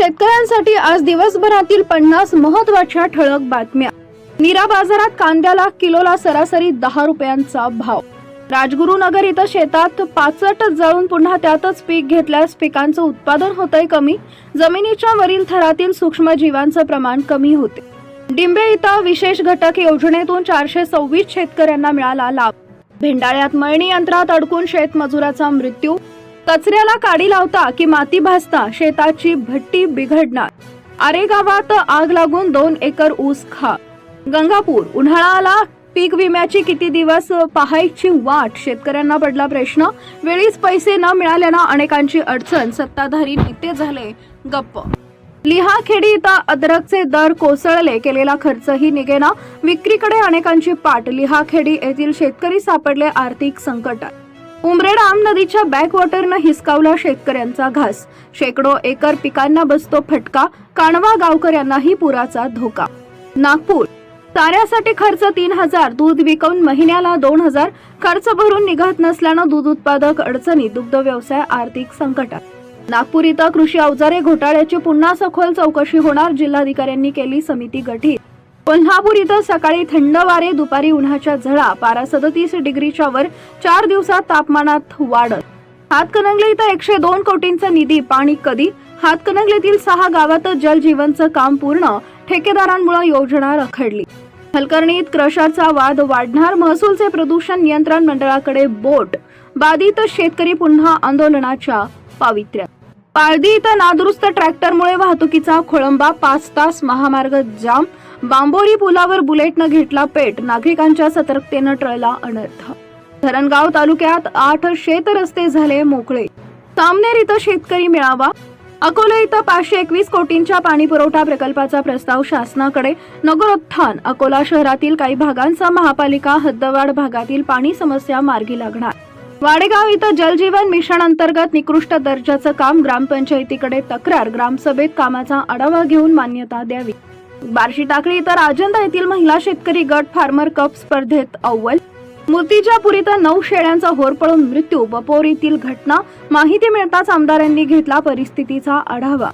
शेतकऱ्यांसाठी आज दिवसभरातील पन्नास महत्त्वाच्या ठळक बातम्या. नीरा बाजारात कांद्याला किलोला सरासरी दहा रुपयांचा भाव. राजगुरुनगर इथं शेतात पाचट जळून पुन्हा त्यातच पीक घेतल्यास पिकांचं उत्पादन होतंय कमी. जमिनीच्या वरील थरातील सूक्ष्म जीवांचं प्रमाण कमी होते. डिंबे इथं विशेष घटक योजनेतून चारशे सव्वीस शेतकऱ्यांना मिळाला लाभ. भेंडाळ्यात मळणी यंत्रात अडकून शेतमजुराचा मृत्यू. कचऱ्याला काडी लावता की माती भासता शेताची भट्टी बिघडणार. आरे गावात आग लागून दोन एकर ऊस खा. गंगापूर उन्हाळ्याला पीक विम्याची किती दिवस पाहायची वाट? शेतकऱ्यांना पडला प्रश्न. वेळीच पैसे न मिळाल्यानं अनेकांची अडचण. सत्ताधारी नेते झाले गप्प. लिहाखेडी इथं अद्रकचे दर कोसळले. केलेला खर्चही निघेना. विक्रीकडे अनेकांची पाठ. लिहाखेडी येथील शेतकरी सापडले आर्थिक संकटात. उमरेडाम नदीच्या बॅकवॉटरनं हिसकावला शेतकऱ्यांचा घास. शेकडो एकर पिकांना बसतो फटका काणवा गावकऱ्यांनाही पुराचा धोका. नागपूर. चाऱ्यासाठी खर्च तीन हजार दूध विकून महिन्याला दोन हजार खर्च भरून निघत नसल्यानं दूध उत्पादक अडचणी दुग्ध व्यवसाय आर्थिक संकटात. नागपूर इथं कृषी अवजारे घोटाळ्याची पुन्हा सखोल चौकशी होणार जिल्हाधिकाऱ्यांनी केली समिती गठीत. कोल्हापूर इथं सकाळी थंड वारे दुपारी उन्हाच्या झळा पारा सदतीस डिग्रीच्या वर चार दिवसात तापमानात वाढत. हातकणंगले इथं एकशे दोन कोटींचा निधी पाणी कधी? हातकणंगलेतील सहा गावात जलजीवनचं काम पूर्ण ठेकेदारांमुळे योजना रखडली. हलकर्णीत क्रशरचा वाद वाढणार महसूलचे प्रदूषण नियंत्रण मंडळाकडे बोट बाधित शेतकरी पुन्हा आंदोलनाच्या पावित्र्यात. पाळदी इथं नादुरुस्त ट्रॅक्टरमुळे वाहतुकीचा खोळंबा पाच तास महामार्ग जाम बांबोरी पुलावर बुलेटनं घेतला पेट नागरिकांच्या सतर्कतेनं टळला अनर्थ. धरणगाव तालुक्यात आठ शेत रस्ते झाले मोकळे. सामनेर इथं शेतकरी मेळावा. अकोले इथं पाचशे एकवीस कोटींच्या पाणी पुरवठा प्रकल्पाचा प्रस्ताव शासनाकडे. नगरोत्थान अकोला शहरातील काही भागांचा महापालिका हद्दवाढ भागातील पाणी समस्या मार्गी लागणार. वाडेगाव इथं जलजीवन मिशन अंतर्गत निकृष्ट दर्जाचं काम ग्रामपंचायतीकडे तक्रार. ग्रामसभेत कामाचा आढावा घेऊन मान्यता द्यावी. बार्शी टाकळी इथं राजंदा येथील महिला शेतकरी गट फार्मर कप स्पर्धेत अव्वल. मूर्तिजापूर इथं नऊ शेळ्यांचा होरपळून मृत्यू. बपोरीतील घटना माहिती मिळताच आमदारांनी घेतला परिस्थितीचा आढावा.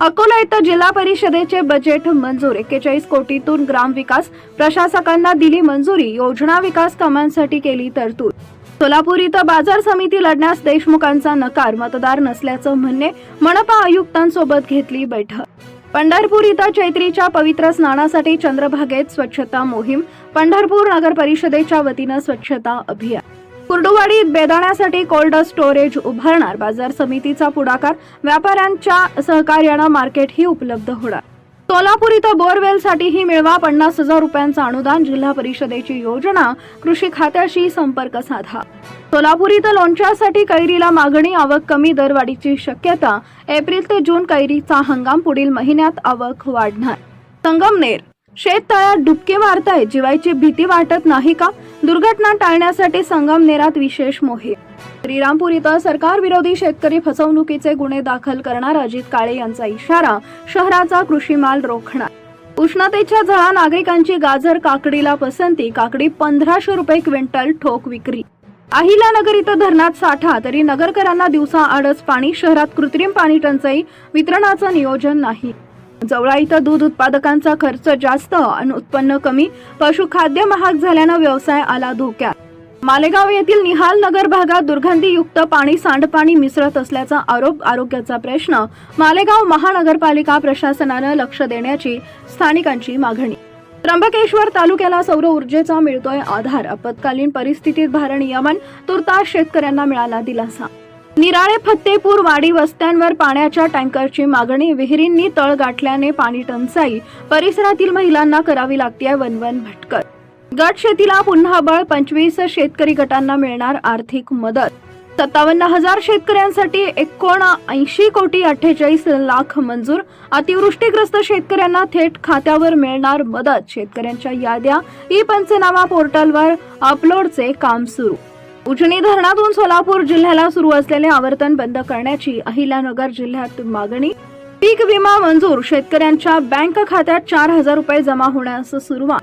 अकोला इथं जिल्हा परिषदेचे बजेट मंजूर. एक्केचाळीस कोटीतून ग्रामविकास प्रशासकांना दिली मंजुरी. योजना विकास कामांसाठी केली तरतूद. सोलापूर इथं बाजार समिती लढण्यास देशमुखांचा नकार मतदार नसल्याचं म्हणणे मनपा आयुक्तांसोबत घेतली बैठक. पंढरपूर इथं चैत्रीच्या पवित्र स्नानासाठी चंद्रभागेत स्वच्छता मोहीम पंढरपूर नगर परिषदेच्या वतीनं स्वच्छता अभियान. कुर्डुवाडीत बेदाण्यासाठी कोल्ड स्टोरेज उभारणार बाजार समितीचा पुढाकार व्यापाऱ्यांच्या सहकार्यानं मार्केटही उपलब्ध होणार. सोलापूर इथं बोरवेलसाठीही मिळवा पन्नास हजार रुपयांचं अनुदान जिल्हा परिषदेची योजना कृषी खात्याशी संपर्क साधा. सोलापूर इथं लोणच्यासाठी कैरीला मागणी आवक कमी दरवाढीची शक्यता एप्रिल ते जून कैरीचा हंगाम पुढील महिन्यात आवक वाढणार. संगमनेर शेततळ्यात डुबके मारतायत जीवायची भीती वाटत नाही का? दुर्घटना टाळण्यासाठी संगमनेरात विशेष मोहीम. श्रीरामपूर इथं सरकार विरोधी शेतकरी फसवणुकीचे गुन्हे दाखल करणार अजित काळे यांचा इशारा शहराचा कृषी माल रोखणार. उष्णतेच्या झळा नागरिकांची गाजर काकडीला पसंती काकडी पंधराशे रुपये क्विंटल ठोक विक्री. अहिल्यानगर इथं धरणात साठा तरी नगरकरांना दिवसा आडच पाणी शहरात कृत्रिम पाणी टंचाई वितरणाचं नियोजन नाही. जवळा इथं दूध उत्पादकांचा खर्च जास्त आणि उत्पन्न कमी पशुखाद्य महाग झाल्यानं व्यवसाय आला धोक्यात. मालेगाव येथील निहाल नगर भागात दुर्गंधीयुक्त पाणी सांडपाणी मिसळत असल्याचा आरोप आरोग्याचा प्रश्न मालेगाव महानगरपालिका प्रशासनानं लक्ष देण्याची स्थानिकांची मागणी. त्र्यंबकेश्वर तालुक्याला सौर ऊर्जेचा मिळतोय आधार आपत्कालीन परिस्थितीत भारनियमन तुर्तास शेतकऱ्यांना मिळाला दिलासा. निराळे फत्तेपूर वाडी वस्त्यांवर पाण्याच्या टँकरची मागणी विहिरींनी तळ गाठल्याने पाणी टंचाई परिसरातील महिलांना करावी लागते वनवन भटकर. गट शेतीला पुन्हा बळ पंचवीस शेतकरी गटांना मिळणार आर्थिक मदत. सत्तावन्न हजार शेतकऱ्यांसाठी एकोणऐंशी कोटी अठ्ठेचाळीस लाख मंजूर. अतिवृष्टीग्रस्त शेतकऱ्यांना थेट खात्यावर मिळणार मदत. शेतकऱ्यांच्या याद्या ई पंचनामा पोर्टलवर अपलोडचे काम सुरू. उजनी धरणातून सोलापूर जिल्ह्याला सुरू असलेले आवर्तन बंद करण्याची अहिल्यानगर जिल्ह्यात मागणी. पीक विमा मंजूर शेतकऱ्यांच्या बँक खात्यात चार हजार रुपये जमा होण्यास सुरुवात.